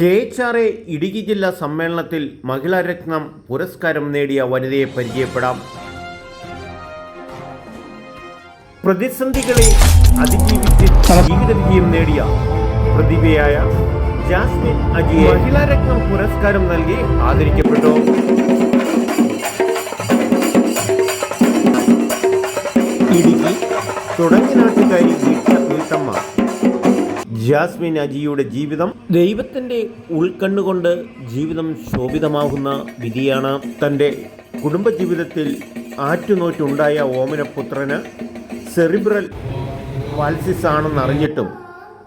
K H R A Idukki ജില്ലാ സമ്മേളനത്തിൽ മഹിളാരത്നം പുരസ്കാരം നേടിയ വനിതയെ പരിചയപ്പെടാം. പ്രതിസന്ധികളെ അതിജീവിച്ച് ജീവിത വിജയം നേടിയ പ്രതിഭയായ ജാസ്മിൻ അജിയെ മഹിളാരത്നം പുരസ്കാരം നൽകി ആദരിക്കപ്പെട്ടു. ഇടുക്കി തുടങ്ങിയ നാട്ടുകാരി വീട്ട വീട്ടമ്മ ജാസ്മിൻ അജിയുടെ ജീവിതം ദൈവത്തിന്റെ ഉൾക്കണ്ണുകൊണ്ട് ജീവിതം ശോഭിതമാകുന്ന വിധിയാണ്. തന്റെ കുടുംബജീവിതത്തിൽ ആറ്റുനോറ്റുണ്ടായ ഓമനപുത്രന് സെറിബ്രൽ വാൽസിസ് ആണെന്നറിഞ്ഞിട്ടും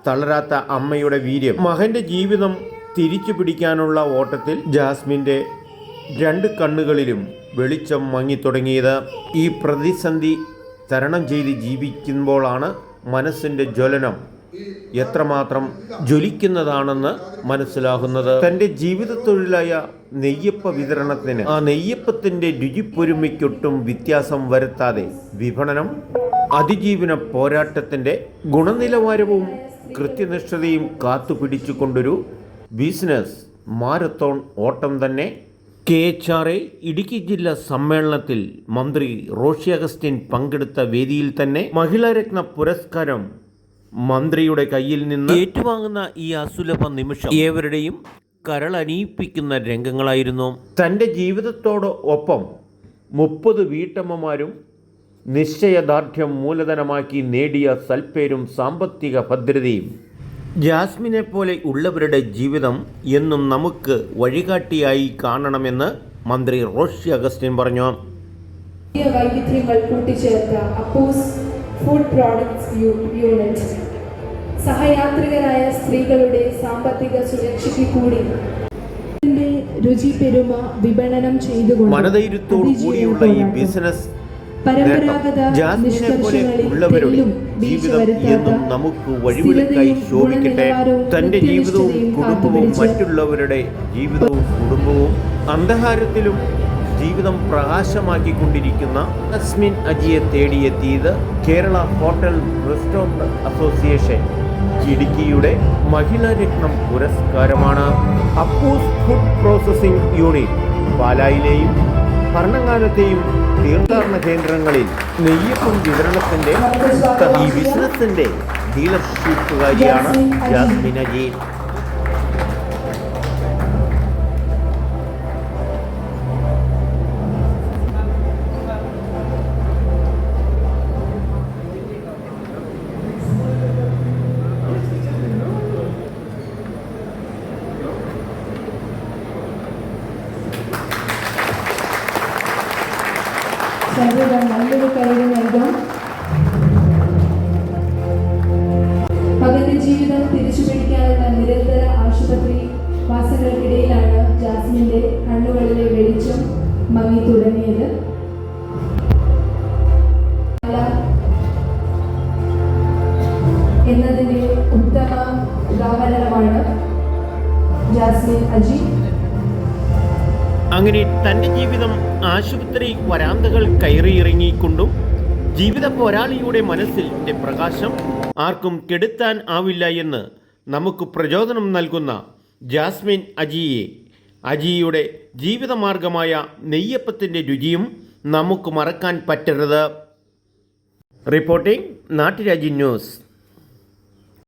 തളരാത്ത അമ്മയുടെ വീര്യം. മകന്റെ ജീവിതം തിരിച്ചു പിടിക്കാനുള്ള ഓട്ടത്തിൽ ജാസ്മിന്റെ രണ്ട് കണ്ണുകളിലും വെളിച്ചം മങ്ങിത്തുടങ്ങിയത്. ഈ പ്രതിസന്ധി തരണം ചെയ്ത് ജീവിക്കുമ്പോഴാണ് മനസ്സിന്റെ ജ്വലനം എത്രമാത്രം ജ്വലിക്കുന്നതാണെന്ന് മനസ്സിലാകുന്നത്. തന്റെ ജീവിത തൊഴിലായ നെയ്യപ്പ വിതരണത്തിന് ആ നെയ്യപ്പത്തിന്റെ രുചിപ്പൊരുമയ്ക്കൊട്ടും വ്യത്യാസം വരുത്താതെ വിപണനം അതിജീവന പോരാട്ടത്തിന്റെ ഗുണനിലവാരവും കൃത്യനിഷ്ഠതയും കാത്തുപിടിച്ചുകൊണ്ടൊരു ബിസിനസ് മാരത്തോൺ ഓട്ടം തന്നെ. K H R A Idukki ജില്ലാ സമ്മേളനത്തിൽ മന്ത്രി റോഷി അഗസ്റ്റിൻ പങ്കെടുത്ത വേദിയിൽ തന്നെ മഹിളാരത്ന പുരസ്കാരം മന്ത്രിയുടെ കയ്യിൽ നിന്ന് ഏറ്റുവാങ്ങുന്ന ഈ അസുലഭ നിമിഷം ഏവരുടെയും കരളനീപ്പിക്കുന്ന രംഗങ്ങളായിരുന്നു. തന്റെ ജീവിതത്തോട് ഒപ്പം മുപ്പത് വീട്ടമ്മമാരും നിശ്ചയദാർഢ്യം മൂലധനമാക്കി നേടിയ സൽപ്പേരും സാമ്പത്തിക ഭദ്രതയും. ജാസ്മിനെ പോലെ ഉള്ളവരുടെ ജീവിതം എന്നും നമുക്ക് വഴികാട്ടിയായി കാണണമെന്ന് മന്ത്രി റോഷി അഗസ്റ്റിൻ പറഞ്ഞു. വൈവിധ്യങ്ങൾ കൂട്ടിച്ചേർത്ത അപ്പോസ് ഫുഡ് പ്രോഡക്ട്സ് യൂണിറ്റ് സഹയാത്രികരായ സ്ത്രീകളുടെ സാമ്പത്തിക സുരക്ഷയ്ക്ക് കൂടി രുചി പെരുമ വിപണനം ചെയ്തുകൊണ്ട് കൂടിയുള്ള ഈ ബിസിനസ് പരമ്പരാഗത വീഴ്ച ജീവിതം നമുക്ക് വഴിവിളക്കായി ശോഭിക്കട്ടെ. തന്റെ ജീവിതവും കുടുംബവും മറ്റുള്ളവരുടെ ജീവിതവും കുടുംബവും അന്ധകാരത്തിലും ജീവിതം പ്രകാശമാക്കിക്കൊണ്ടിരിക്കുന്ന അസ്മിൻ അജിയെ തേടിയെത്തിയത് കേരള ഹോട്ടൽ റെസ്റ്റോറന്റ് അസോസിയേഷൻ. ഇടുക്കിയുടെ മഹിളാരത്നം പുരസ്കാരമാണ് അപ്പൂസ് ഫുഡ് പ്രോസസ്സിംഗ് യൂണിറ്റ്. പാലായിലെയും ഭരണകാലത്തെയും തീർത്ഥാടന കേന്ദ്രങ്ങളിൽ നെയ്യപ്പം വിതരണത്തിന്റെ ഈ ബിസിനസിന്റെ ഡീലർഷിപ്പുകാരിയാണ് ജാസ്മിന അജി സർവത നല്ലൊരു കഴിവ് നൽകാം. മകന്റെ ജീവിതം തിരിച്ചുപിടിക്കാനുള്ള നിരന്തര ആശുപത്രി വാസങ്ങൾക്കിടയിലാണ് ജാസ്മിന്റെ കണ്ണുകളിലെ വെളിച്ചം മങ്ങി തുടങ്ങിയത്. എന്നതിന്റെ ഉത്തമ ഉദാഹരണമാണ് ജാസ്മിൻ അജി. അങ്ങനെ തന്റെ ജീവിതം ആശുപത്രി വരാന്തകൾ കയറിയിറങ്ങിക്കൊണ്ടും ജീവിത പോരാളിയുടെ മനസ്സിന്റെ പ്രകാശം ആർക്കും കെടുത്താൻ ആവില്ല എന്ന് നമുക്ക് പ്രചോദനം നൽകുന്ന ജാസ്മിൻ അജിയെ. അജിയുടെ ജീവിതമാർഗമായ നെയ്യപ്പത്തിന്റെ രുചിയും നമുക്ക് മറക്കാൻ പറ്റരുത്. റിപ്പോർട്ടിംഗ് നാട്ടുരാജ്യ ന്യൂസ്.